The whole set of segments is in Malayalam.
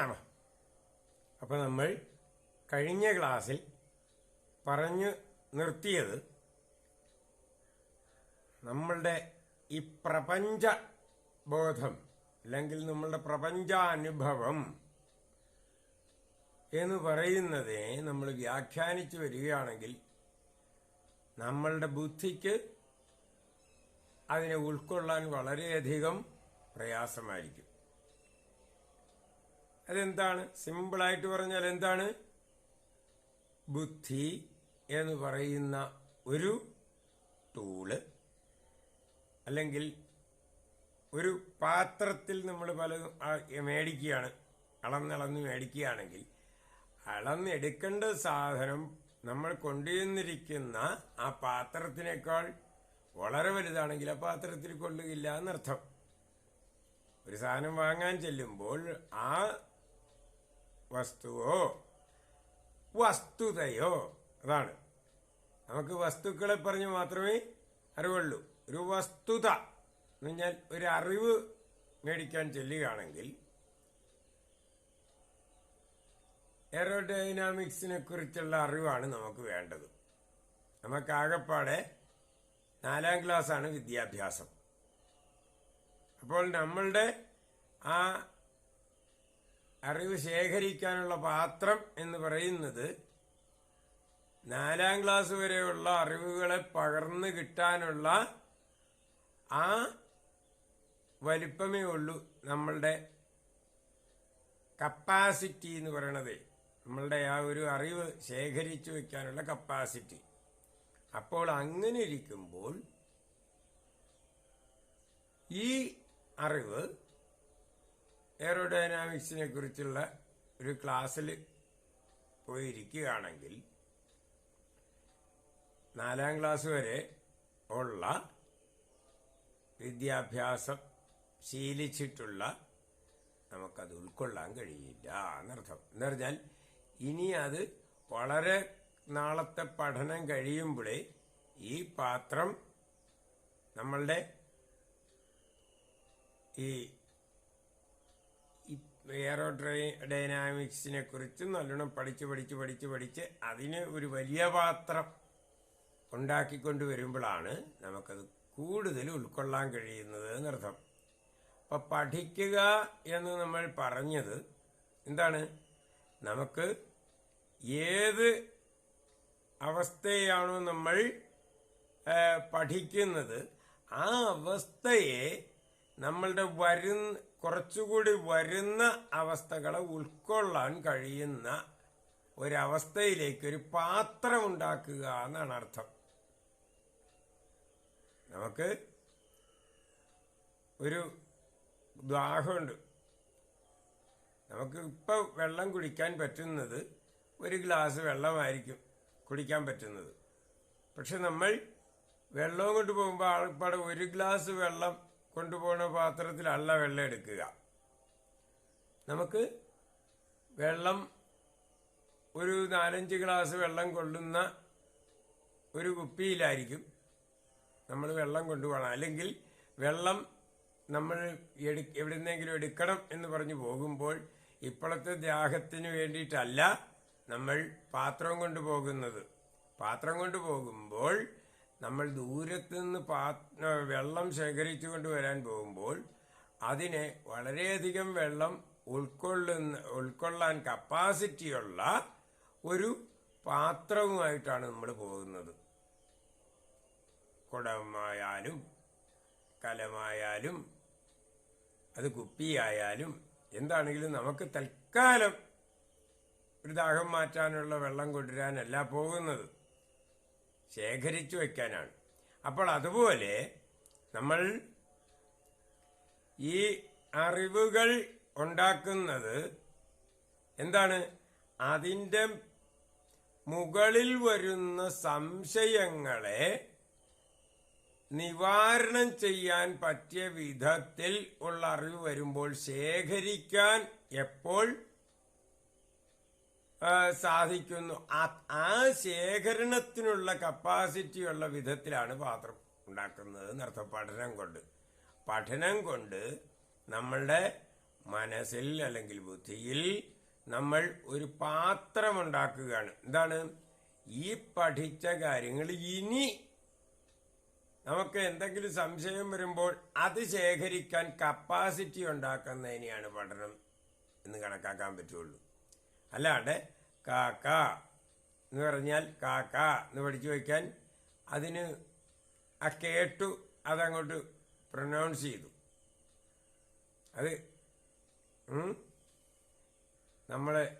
സുഖമാണോ അപ്പോൾ നമ്മൾ കഴിഞ്ഞ ക്ലാസ്സിൽ പറഞ്ഞു നിർത്തിയത് നമ്മളുടെ ഈ പ്രപഞ്ച ബോധം അല്ലെങ്കിൽ നമ്മളുടെ പ്രപഞ്ചാനുഭവം എന്ന് പറയുന്നതിനെ നമ്മൾ വ്യാഖ്യാനിച്ചു വരികയാണെങ്കിൽ നമ്മളുടെ ബുദ്ധിക്ക് അതിനെ ഉൾക്കൊള്ളാൻ വളരെയധികം പ്രയാസമായിരിക്കും. അതെന്താണ്? സിമ്പിളായിട്ട് പറഞ്ഞാൽ എന്താണ്? ബുദ്ധി എന്ന് പറയുന്ന ഒരു ടൂൾ അല്ലെങ്കിൽ ഒരു പാത്രത്തിൽ നമ്മൾ പലതും മേടിക്കുകയാണ്. അളന്നളന്ന് മേടിക്കുകയാണെങ്കിൽ അളന്നെടുക്കേണ്ട സാധനം നമ്മൾ കൊണ്ടുവന്നിരിക്കുന്ന ആ പാത്രത്തിനേക്കാൾ വളരെ വലുതാണെങ്കിൽ ആ പാത്രത്തിൽ കൊള്ളുകയില്ല എന്നർത്ഥം. ഒരു സാധനം വാങ്ങാൻ ചെല്ലുമ്പോൾ ആ വസ്തുവോ? വസ്തുതയോ? അതാണ്. നമുക്ക് വസ്തുക്കളെ പറഞ്ഞ് മാത്രമേ അറിവുള്ളൂ. ഒരു വസ്തുത എന്ന് പറഞ്ഞാൽ ഒരു അറിവ് മേടിക്കാൻ ചെല്ലുകയാണെങ്കിൽ എയറോഡൈനാമിക്സിനെ കുറിച്ചുള്ള അറിവാണ് നമുക്ക് വേണ്ടത്. നമുക്കാകപ്പാടെ നാലാം ക്ലാസ്സാണ് വിദ്യാഭ്യാസം. അപ്പോൾ നമ്മളുടെ ആ അറിവ് ശേഖരിക്കാനുള്ള പാത്രം എന്ന് പറയുന്നത് നാലാം ക്ലാസ് വരെയുള്ള അറിവുകളെ പകർന്നു കിട്ടാനുള്ള ആ വലിപ്പമേ ഉള്ളൂ നമ്മളുടെ കപ്പാസിറ്റി എന്ന് പറയണത്. നമ്മളുടെ ആ ഒരു അറിവ് ശേഖരിച്ചു വയ്ക്കാനുള്ള കപ്പാസിറ്റി അപ്പോൾ അങ്ങനെ ഇരിക്കുമ്പോൾ ഈ അറിവ് എയറോഡൈനാമിക്സിനെ കുറിച്ചുള്ള ഒരു ക്ലാസ്സിൽ പോയിരിക്കുകയാണെങ്കിൽ നാലാം ക്ലാസ് വരെ ഉള്ള വിദ്യാഭ്യാസം ശീലിച്ചിട്ടുള്ള നമുക്കത് ഉൾക്കൊള്ളാൻ കഴിയില്ല എന്നർത്ഥം. എന്ന് പറഞ്ഞാൽ ഇനി അത് വളരെ നാളത്തെ പഠനം കഴിയുമ്പോഴേ ഈ പാത്രം നമ്മളുടെ ഈ എയറോ ഡൈനാമിക്സിനെ കുറിച്ച് നല്ലോണം പഠിച്ച് പഠിച്ച് പഠിച്ച് പഠിച്ച് അതിന് ഒരു വലിയ പാത്രം ഉണ്ടാക്കിക്കൊണ്ട് വരുമ്പോഴാണ് നമുക്കത് കൂടുതൽ ഉൾക്കൊള്ളാൻ കഴിയുന്നത് എന്നർത്ഥം. അപ്പൊ പഠിക്കുക എന്ന് നമ്മൾ പറഞ്ഞത് എന്താണ്? നമുക്ക് ഏത് അവസ്ഥയാണോ നമ്മൾ പഠിക്കുന്നത് ആ അവസ്ഥയെ നമ്മളുടെ വരുന്ന കുറച്ചുകൂടി വരുന്ന അവസ്ഥകളെ ഉൾക്കൊള്ളാൻ കഴിയുന്ന ഒരവസ്ഥയിലേക്ക് ഒരു പാത്രം ഉണ്ടാക്കുക എന്നാണ് അർത്ഥം. നമുക്ക് ഒരു ദാഹമുണ്ട്. നമുക്ക് ഇപ്പൊ വെള്ളം കുടിക്കാൻ പറ്റുന്നത് ഒരു ഗ്ലാസ് വെള്ളമായിരിക്കും കുടിക്കാൻ പറ്റുന്നത്. പക്ഷെ നമ്മൾ വെള്ളം കൊണ്ട് പോകുമ്പോൾ ആൾപ്പാടെ ഒരു ഗ്ലാസ് വെള്ളം കൊണ്ടുപോകുന്ന പാത്രത്തിലല്ല വെള്ളം എടുക്കുക. നമുക്ക് വെള്ളം ഒരു നാലഞ്ച് ഗ്ലാസ് വെള്ളം കൊള്ളുന്ന ഒരു കുപ്പിയിലായിരിക്കും നമ്മൾ വെള്ളം കൊണ്ടുപോകണം. അല്ലെങ്കിൽ വെള്ളം നമ്മൾ എടു എവിടുന്നെങ്കിലും എടുക്കണം എന്ന് പറഞ്ഞു പോകുമ്പോൾ ഇപ്പോഴത്തെ ദാഹത്തിന് വേണ്ടിയിട്ടല്ല നമ്മൾ പാത്രം കൊണ്ടുപോകുന്നത്. പാത്രം കൊണ്ട് പോകുമ്പോൾ നമ്മൾ ദൂരത്ത് നിന്ന് പാ വെള്ളം ശേഖരിച്ചു കൊണ്ടുവരാൻ പോകുമ്പോൾ അതിനെ വളരെയധികം വെള്ളം ഉൾക്കൊള്ളുന്ന ഉൾക്കൊള്ളാൻ കപ്പാസിറ്റിയുള്ള ഒരു പാത്രവുമായിട്ടാണ് നമ്മൾ പോകുന്നത്. കുടമായാലും കലമായാലും അത് കുപ്പിയായാലും എന്താണെങ്കിലും നമുക്ക് തൽക്കാലം ഒരു ദാഹം മാറ്റാനുള്ള വെള്ളം കൊണ്ടുവരാനല്ല പോകുന്നത്. ശേഖരിച്ചു വയ്ക്കാനാണ്. അപ്പോൾ അതുപോലെ നമ്മൾ ഈ അറിവുകൾ ഉണ്ടാക്കുന്നത് എന്താണ്? അതിന്റെ മുകളിൽ വരുന്ന സംശയങ്ങളെ നിവാരണം ചെയ്യാൻ പറ്റിയ വിധത്തിൽ ഉള്ള അറിവ് വരുമ്പോൾ ശേഖരിക്കാൻ എപ്പോൾ സാധിക്കുന്നു. ആ- ശേഖരണത്തിനുള്ള കപ്പാസിറ്റി ഉള്ള വിധത്തിലാണ് പാത്രം ഉണ്ടാക്കുന്നത് എന്നർത്ഥം പഠനം കൊണ്ട്. പഠനം കൊണ്ട് നമ്മളുടെ മനസ്സിൽ അല്ലെങ്കിൽ ബുദ്ധിയിൽ നമ്മൾ ഒരു പാത്രം ഉണ്ടാക്കുകയാണ്. എന്താണ്? ഈ പഠിച്ച കാര്യങ്ങൾ ഇനി നമുക്ക് എന്തെങ്കിലും സംശയം വരുമ്പോൾ അത് ശേഖരിക്കാൻ കപ്പാസിറ്റി ഉണ്ടാക്കുന്നതിനെയാണ് പഠനം എന്ന് കണക്കാക്കാൻ പറ്റുള്ളൂ. അല്ലാണ്ട് കാക്ക എന്ന് പറഞ്ഞാൽ കാക്ക എന്ന് പഠിച്ചു വയ്ക്കാൻ അതിന് ആ കേട്ടു അതങ്ങോട്ട് പ്രൊനൗൺസ് ചെയ്തു. അത് നമ്മൾ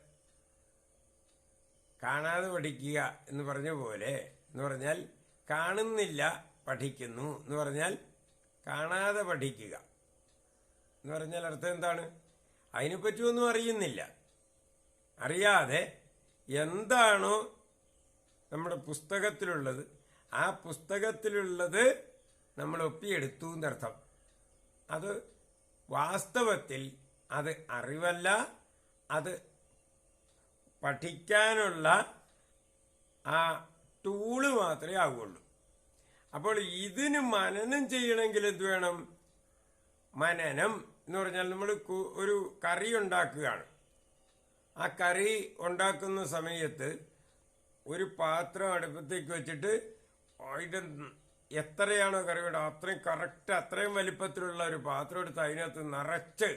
കാണാതെ പഠിക്കുക എന്ന് പറഞ്ഞ പോലെ എന്ന് പറഞ്ഞാൽ കാണുന്നില്ല പഠിക്കുന്നു എന്ന് പറഞ്ഞാൽ കാണാതെ പഠിക്കുക. എന്ന് പറഞ്ഞാൽ അർത്ഥം എന്താണ്? അതിനെപ്പറ്റിയൊന്നും അറിയുന്നില്ല. അറിയാതെ എന്താണോ നമ്മുടെ പുസ്തകത്തിലുള്ളത് ആ പുസ്തകത്തിലുള്ളത് നമ്മൾ ഒപ്പിയെടുത്തു എന്നർത്ഥം. അത് വാസ്തവത്തിൽ അത് അറിവല്ല അത് പഠിക്കാനുള്ള ആ ടൂൾ മാത്രമേ ആവുള്ളൂ അപ്പോൾ ഇതിന് മനനം ചെയ്യണമെങ്കിൽ എന്ത് വേണം? മനനം എന്ന് പറഞ്ഞാൽ നമ്മൾ ഒരു കറി ഉണ്ടാക്കുകയാണ്. ആ കറി ഉണ്ടാക്കുന്ന സമയത്ത് ഒരു പാത്രം അടുപ്പത്തേക്ക് വെച്ചിട്ട് അതിന്റെ എത്രയാണോ കറി വേണ്ടത് അത്രയും കറക്റ്റ് അത്രയും വലിപ്പത്തിലുള്ള ഒരു പാത്രം എടുത്ത് അതിനകത്ത് നിറച്ച്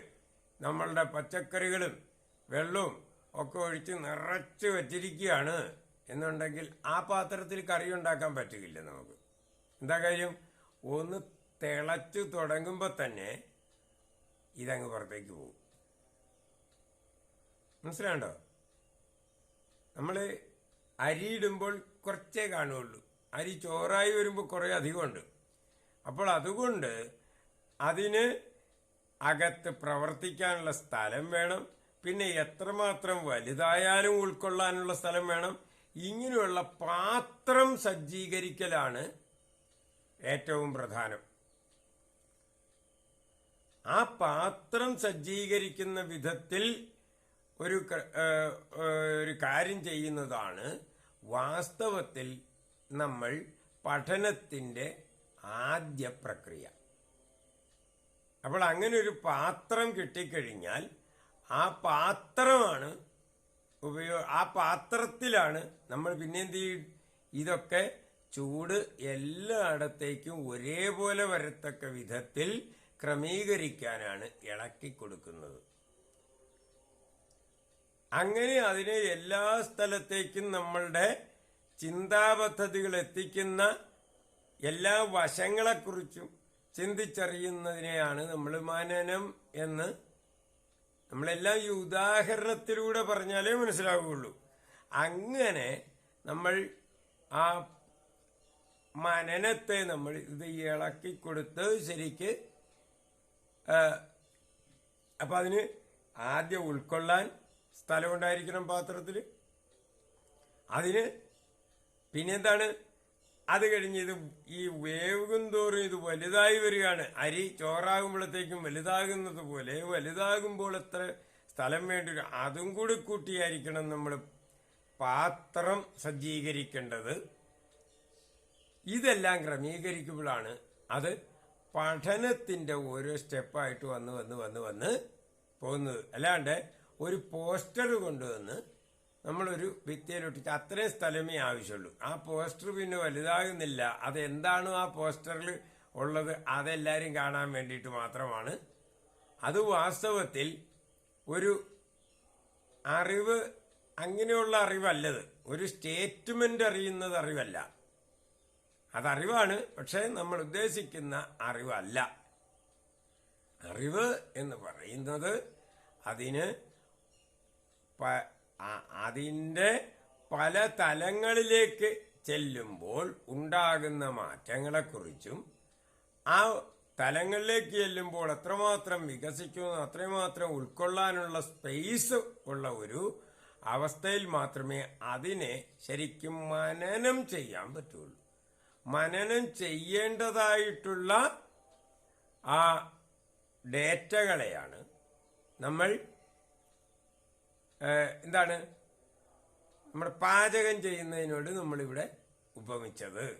നമ്മളുടെ പച്ചക്കറികളും വെള്ളവും ഒക്കെ ഒഴിച്ച് നിറച്ച് വെച്ചിരിക്കുകയാണ്. എന്നുണ്ടെങ്കിൽ ആ പാത്രത്തിൽ കറി ഉണ്ടാക്കാൻ പറ്റുകയില്ല നമുക്ക്. എന്താ കാര്യം? ഒന്ന് തിളച്ചു തുടങ്ങുമ്പോൾ തന്നെ ഇതങ്ങ് പുറത്തേക്ക് പോകും. മനസ്സിലാണ്ടോ നമ്മൾ അരിയിടുമ്പോൾ കുറച്ചേ കാണുകയുള്ളൂ. അരി ചോറായി വരുമ്പോൾ കുറേ അധികമുണ്ട്. അപ്പോൾ അതുകൊണ്ട് അതിന് അകത്ത് പ്രവർത്തിക്കാനുള്ള സ്ഥലം വേണം. പിന്നെ എത്രമാത്രം വലുതായാലും ഉൾക്കൊള്ളാനുള്ള സ്ഥലം വേണം. ഇങ്ങനെയുള്ള പാത്രം സജ്ജീകരിക്കലാണ് ഏറ്റവും പ്രധാനം. ആ പാത്രം സജ്ജീകരിക്കുന്ന വിധത്തിൽ ഒരു ഒരു കാര്യം ചെയ്യുന്നതാണ് വാസ്തവത്തിൽ നമ്മൾ പഠനത്തിന്റെ ആദ്യ പ്രക്രിയ. അപ്പോൾ അങ്ങനെ ഒരു പാത്രം കിട്ടിക്കഴിഞ്ഞാൽ ആ പാത്രമാണ് ഉപയോ ആ പാത്രത്തിലാണ് നമ്മൾ പിന്നെ എന്ത് ചെയ്യും? ഇതൊക്കെ ചൂട് എല്ലായിടത്തേക്കും ഒരേപോലെ വരത്തക്ക വിധത്തിൽ ക്രമീകരിക്കാനാണ് ഇളക്കി കൊടുക്കുന്നത്. അങ്ങനെ അതിനെ എല്ലാ സ്ഥലത്തേക്കും നമ്മളുടെ ചിന്താപദ്ധതികൾ എത്തിക്കുന്ന എല്ലാ വശങ്ങളെക്കുറിച്ചും ചിന്തിച്ചറിയുന്നതിനെയാണ് നമ്മൾ മനനം എന്ന് നമ്മളെല്ലാം ഈ ഉദാഹരണത്തിലൂടെ പറഞ്ഞാലേ മനസ്സിലാവുകയുള്ളൂ അങ്ങനെ നമ്മൾ ആ മനനത്തെ നമ്മൾ ഇത് ഇളക്കി കൊടുത്ത് ശരിക്ക് അപ്പം അതിന് ആദ്യം ഉൾക്കൊള്ളാൻ സ്ഥലമുണ്ടായിരിക്കണം പാത്രത്തിൽ അതിന് പിന്നെന്താണ്? അത് കഴിഞ്ഞ് ഇത് ഈ വേവുകും തോറും ഇത് വലുതായി വരികയാണ്. അരി ചോറാകുമ്പോഴത്തേക്കും വലുതാകുന്നത് പോലെ വലുതാകുമ്പോൾ എത്ര സ്ഥലം വേണ്ടി അതും കൂടി കൂട്ടിയായിരിക്കണം നമ്മൾ പാത്രം സജ്ജീകരിക്കേണ്ടത്. ഇതെല്ലാം ക്രമീകരിക്കുമ്പോഴാണ് അത് പഠനത്തിന്റെ ഓരോ സ്റ്റെപ്പായിട്ട് വന്ന് വന്ന് വന്ന് വന്ന് പോകുന്നത്. അല്ലാണ്ട് ഒരു പോസ്റ്റർ കൊണ്ടുവന്ന് നമ്മളൊരു ഭിത്തിയിലൊട്ടിച്ച് അത്രയും സ്ഥലമേ ആവശ്യമുള്ളൂ. ആ പോസ്റ്റർ പിന്നെ വലുതാകുന്നില്ല. അതെന്താണോ ആ പോസ്റ്ററിൽ ഉള്ളത്? അതെല്ലാവരും കാണാൻ വേണ്ടിയിട്ട് മാത്രമാണ്. അത് വാസ്തവത്തിൽ ഒരു അറിവ് അങ്ങനെയുള്ള അറിവല്ലത്. ഒരു സ്റ്റേറ്റ്മെന്റ് അറിയുന്നത് അറിവല്ല. അതറിവാണ് പക്ഷേ നമ്മൾ ഉദ്ദേശിക്കുന്ന അറിവല്ല. അറിവ് എന്ന് പറയുന്നത് അതിന് അതിന്റെ പല തലങ്ങളിലേക്ക് ചെല്ലുമ്പോൾ ഉണ്ടാകുന്ന മാറ്റങ്ങളെക്കുറിച്ചും ആ തലങ്ങളിലേക്ക് ചെല്ലുമ്പോൾ എത്രമാത്രം വികസിക്കുന്നു അത്രമാത്രം ഉൾക്കൊള്ളാനുള്ള സ്പേസ് ഉള്ള ഒരു അവസ്ഥയിൽ മാത്രമേ അതിനെ ശരിക്കും മനനം ചെയ്യാൻ പറ്റുള്ളൂ. മനനം ചെയ്യേണ്ടതായിട്ടുള്ള ആ ഡേറ്റകളെയാണ് നമ്മൾ എന്താണ്? നമ്മുടെ പാചകം ചെയ്യുന്നതിനോട് നമ്മളിവിടെ ഉപമിച്ചത്.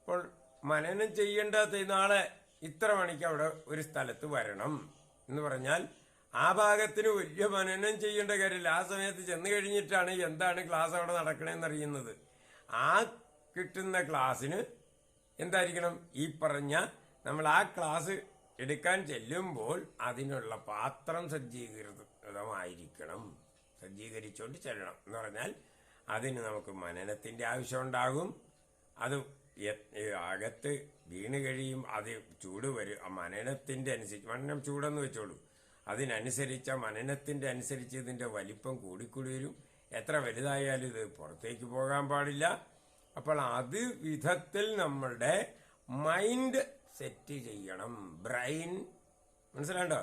അപ്പോൾ മനനം ചെയ്യേണ്ടാത്ത നാളെ ഇത്ര മണിക്ക് അവിടെ ഒരു സ്ഥലത്ത് വരണം എന്ന് പറഞ്ഞാൽ ആ ഭാഗത്തിന് വലിയ മനനം ചെയ്യേണ്ട കാര്യമില്ല. ആ സമയത്ത് ചെന്ന് കഴിഞ്ഞിട്ടാണ് എന്താണ് ക്ലാസ് അവിടെ നടക്കണേന്ന് അറിയുന്നത് ആ കിട്ടുന്ന ക്ലാസ്സിന് എന്തായിരിക്കണം? ഈ പറഞ്ഞ നമ്മൾ ആ ക്ലാസ് എടുക്കാൻ ചെല്ലുമ്പോൾ അതിനുള്ള പാത്രം സജ്ജീകൃതമായിരിക്കണം. സജ്ജീകരിച്ചുകൊണ്ട് ചെല്ലണം എന്ന് പറഞ്ഞാൽ അതിന് നമുക്ക് മനനത്തിന്റെ ആവശ്യമുണ്ടാകും അത് അകത്ത് വീണ് കഴിയും അത് ചൂട് വരും ആ മനനത്തിന്റെ അനുസരിച്ച് മനനം ചൂടെന്ന് വെച്ചോളൂ. അതിനനുസരിച്ച് ആ മനനത്തിന്റെ അനുസരിച്ച് ഇതിന്റെ വലിപ്പം കൂടിക്കൂടി വരും. എത്ര വലുതായാലും ഇത് പുറത്തേക്ക് പോകാൻ പാടില്ല. അപ്പോൾ അത് വിധത്തിൽ നമ്മളുടെ മൈൻഡ് സെറ്റ് ചെയ്യണം. ബ്രെയിൻ മനസ്സിലാണ്ടോ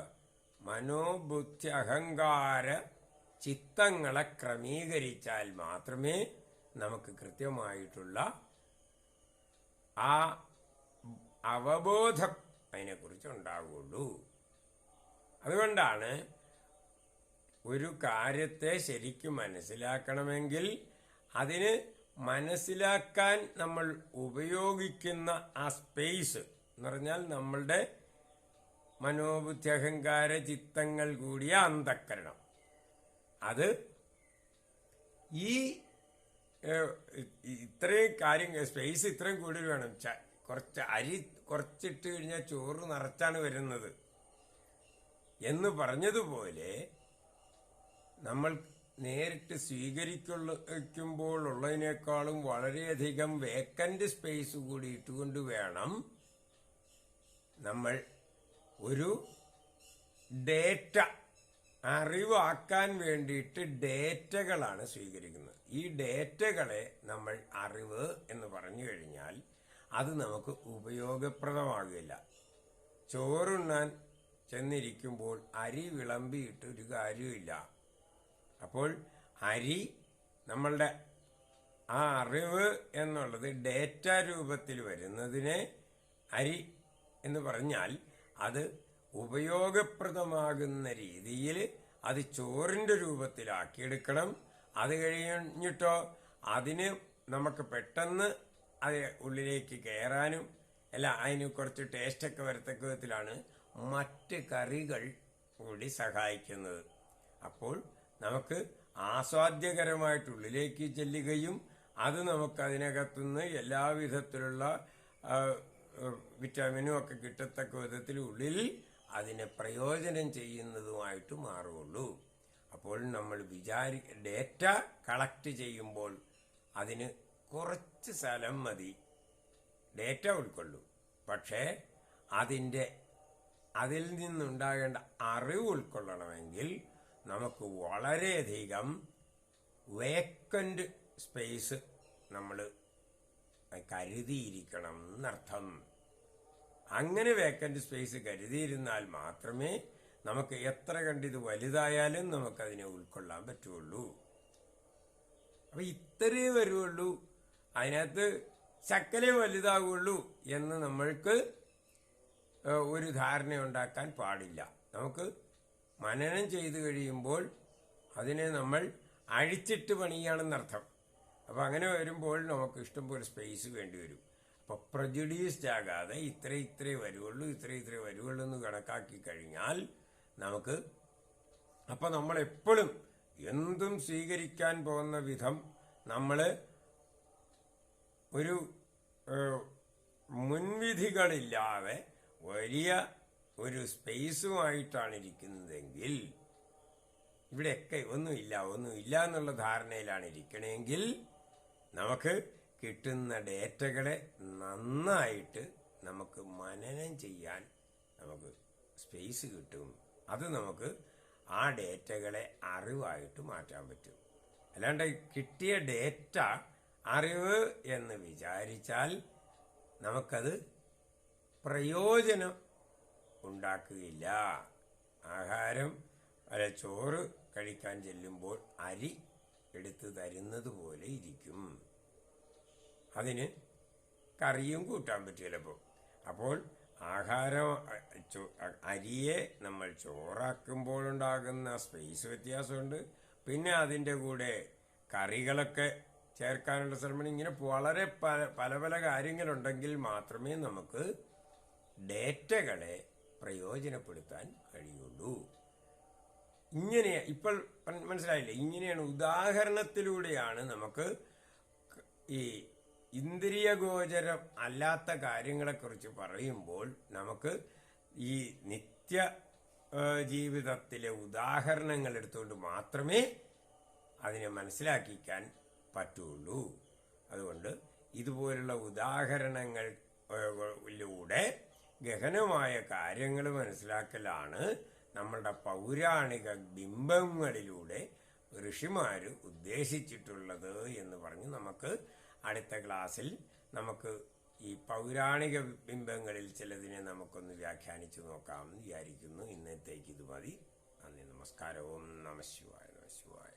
മനോബുദ്ധി അഹങ്കാര ചിത്തങ്ങളെ ക്രമീകരിച്ചാൽ മാത്രമേ നമുക്ക് കൃത്യമായിട്ടുള്ള ആ അവബോധം അതിനെക്കുറിച്ച് ഉണ്ടാവുള്ളൂ അതുകൊണ്ടാണ് ഒരു കാര്യത്തെ ശരിക്കും മനസ്സിലാക്കണമെങ്കിൽ അതിന് മനസ്സിലാക്കാൻ നമ്മൾ ഉപയോഗിക്കുന്ന ആ സ്പേസ് എന്ന് പറഞ്ഞാൽ നമ്മളുടെ മനോബുദ്ധി അഹങ്കാര ചിത്തങ്ങൾ കൂടിയ അന്ധക്കരണം. അത് ഈ ഇത്രയും കാര്യം സ്പേസ് ഇത്രയും കൂടുതൽ വേണം. കുറച്ച് അരി കുറച്ചിട്ട് കഴിഞ്ഞാൽ ചോറ് നിറച്ചാണ് വരുന്നത്. എന്ന് പറഞ്ഞതുപോലെ നമ്മൾ നേരിട്ട് സ്വീകരിക്കുമ്പോൾ ഉള്ളതിനേക്കാളും വളരെയധികം വേക്കന്റ് സ്പേസ് കൂടി ഇട്ടുകൊണ്ട് വേണം നമ്മൾ ഒരു ഡേറ്റ അറിവാക്കാൻ വേണ്ടിയിട്ട് ഡേറ്റകളാണ് സ്വീകരിക്കുന്നത്. ഈ ഡേറ്റകളെ നമ്മൾ അറിവ് എന്ന് പറഞ്ഞു കഴിഞ്ഞാൽ അത് നമുക്ക് ഉപയോഗപ്രദമാകില്ല. ചോറുണ്ണാൻ ചെന്നിരിക്കുമ്പോൾ അരി വിളമ്പിയിട്ട് ഒരു കാര്യമില്ല അപ്പോൾ അരി നമ്മളുടെ ആ അറിവ് എന്നുള്ളത് ഡേറ്റ രൂപത്തിൽ വരുന്നതിനെ അരി എന്ന് പറഞ്ഞാൽ അത് ഉപയോഗപ്രദമാകുന്ന രീതിയിൽ അത് ചോറിന്റെ രൂപത്തിലാക്കിയെടുക്കണം. അത് കഴിഞ്ഞിട്ടോ അതിന് നമുക്ക് പെട്ടെന്ന് അത് ഉള്ളിലേക്ക് കയറാനും അല്ല അതിന് കുറച്ച് ടേസ്റ്റൊക്കെ വരത്തക്ക വിധത്തിലാണ് മറ്റ് കറികൾ കൂടി സഹായിക്കുന്നത്. അപ്പോൾ നമുക്ക് ആസ്വാദ്യകരമായിട്ട് ഉള്ളിലേക്ക് ചെല്ലുകയും അത് നമുക്ക് അതിനകത്തുനിന്ന് എല്ലാവിധത്തിലുള്ള വിറ്റാമിനും ഒക്കെ കിട്ടത്തക്ക വിധത്തിൽ ഉള്ളിൽ അതിനെ പ്രയോജനം ചെയ്യുന്നതുമായിട്ട് മാറുകയുള്ളൂ. അപ്പോൾ നമ്മൾ വിചാരി ഡേറ്റ കളക്ട് ചെയ്യുമ്പോൾ അതിന് കുറച്ച് സ്ഥലം മതി. ഡേറ്റ ഉൾക്കൊള്ളൂ. പക്ഷേ അതിന്റെ അതിൽ നിന്നുണ്ടാകേണ്ട അറിവ് ഉൾക്കൊള്ളണമെങ്കിൽ നമുക്ക് വളരെയധികം വേക്കന്റ് സ്പേസ് നമ്മൾ കരുതിയിരിക്കണം എന്നർത്ഥം. അങ്ങനെ വേക്കന്റ് സ്പേസ് കരുതിയിരുന്നാൽ മാത്രമേ നമുക്ക് എത്ര കണ്ടിത് വലുതായാലും നമുക്കതിനെ ഉൾക്കൊള്ളാൻ പറ്റുള്ളൂ. അപ്പൊ ഇത്രയേ വരുള്ളൂ. അതിനകത്ത് ശക്കലേ വലുതാകുള്ളൂ എന്ന് നമ്മൾക്ക് ഒരു ധാരണ ഉണ്ടാക്കാൻ പാടില്ല. നമുക്ക് മനനം ചെയ്തു കഴിയുമ്പോൾ അതിനെ നമ്മൾ അഴിച്ചിട്ട് പണിയാണെന്നർത്ഥം അപ്പം അങ്ങനെ വരുമ്പോൾ നമുക്ക് ഇഷ്ടംപോലെ സ്പേസ് വേണ്ടി വരും. അപ്പൊ പ്രജുഡീസ്ഡ് ആകാതെ ഇത്ര ഇത്രേ വരുവുള്ളൂ ഇത്ര ഇത്രേ വരുവുള്ളൂ എന്ന് കണക്കാക്കി കഴിഞ്ഞാൽ നമുക്ക് അപ്പൊ നമ്മൾ എപ്പോഴും എന്തും സ്വീകരിക്കാൻ പോകുന്ന വിധം നമ്മൾ ഒരു മുൻവിധികളില്ലാതെ വലിയ ഒരു സ്പേസുമായിട്ടാണ് ഇരിക്കുന്നതെങ്കിൽ ഇവിടെയൊക്കെ ഒന്നുമില്ല ഒന്നുമില്ല എന്നുള്ള ധാരണയിലാണ് ഇരിക്കണമെങ്കിൽ നമുക്ക് കിട്ടുന്ന ഡേറ്റകളെ നന്നായിട്ട് നമുക്ക് മനനം ചെയ്യാൻ നമുക്ക് സ്പേസ് കിട്ടും. അത് നമുക്ക് ആ ഡേറ്റകളെ അറിവായിട്ട് മാറ്റാൻ പറ്റും. അല്ലാണ്ട് കിട്ടിയ ഡേറ്റ അറിവ് എന്ന് വിചാരിച്ചാൽ നമുക്കത് പ്രയോജനം ഉണ്ടാക്കുകയില്ല. ആഹാരം അല്ല ചോറ് കഴിക്കാൻ ചെല്ലുമ്പോൾ അരി എടുത്തു തരുന്നത് പോലെ ഇരിക്കും. അതിന് കറിയും കൂട്ടാൻ പറ്റും ചിലപ്പോൾ അപ്പോൾ ആഹാരം അരിയെ നമ്മൾ ചോറാക്കുമ്പോഴുണ്ടാകുന്ന സ്പേസ് വ്യത്യാസമുണ്ട്. പിന്നെ അതിന്റെ കൂടെ കറികളൊക്കെ ചേർക്കാനുള്ള ശ്രമം. ഇങ്ങനെ വളരെ പല പല പല കാര്യങ്ങളുണ്ടെങ്കിൽ മാത്രമേ നമുക്ക് ഡേറ്റകളെ പ്രയോജനപ്പെടുത്താൻ കഴിയുള്ളൂ. ഇങ്ങനെ ഇപ്പോൾ മനസ്സിലായില്ലേ? ഇങ്ങനെയാണ് ഉദാഹരണത്തിലൂടെയാണ് നമുക്ക് ഈ ഇന്ദ്രിയഗോചരം അല്ലാത്ത കാര്യങ്ങളെക്കുറിച്ച് പറയുമ്പോൾ നമുക്ക് ഈ നിത്യ ജീവിതത്തിലെ ഉദാഹരണങ്ങൾ എടുത്തുകൊണ്ട് മാത്രമേ അതിനെ മനസ്സിലാക്കിക്കാൻ പറ്റുള്ളൂ. അതുകൊണ്ട് ഇതുപോലുള്ള ഉദാഹരണങ്ങളിലൂടെ ഗഹനമായ കാര്യങ്ങൾ മനസ്സിലാക്കലാണ് നമ്മളുടെ പൗരാണിക ബിംബങ്ങളിലൂടെ ഋഷിമാര് ഉദ്ദേശിച്ചിട്ടുള്ളത് എന്ന് പറഞ്ഞ് നമുക്ക് അടുത്ത ക്ലാസ്സിൽ നമുക്ക് ഈ പൗരാണിക ബിംബങ്ങളിൽ ചിലതിനെ നമുക്കൊന്ന് വ്യാഖ്യാനിച്ചു നോക്കാമെന്ന് വിചാരിക്കുന്നു. ഇന്നത്തേക്ക് ഇത് മതി. നന്ദി നമസ്കാരവും. നമശിവായ നമശിവായ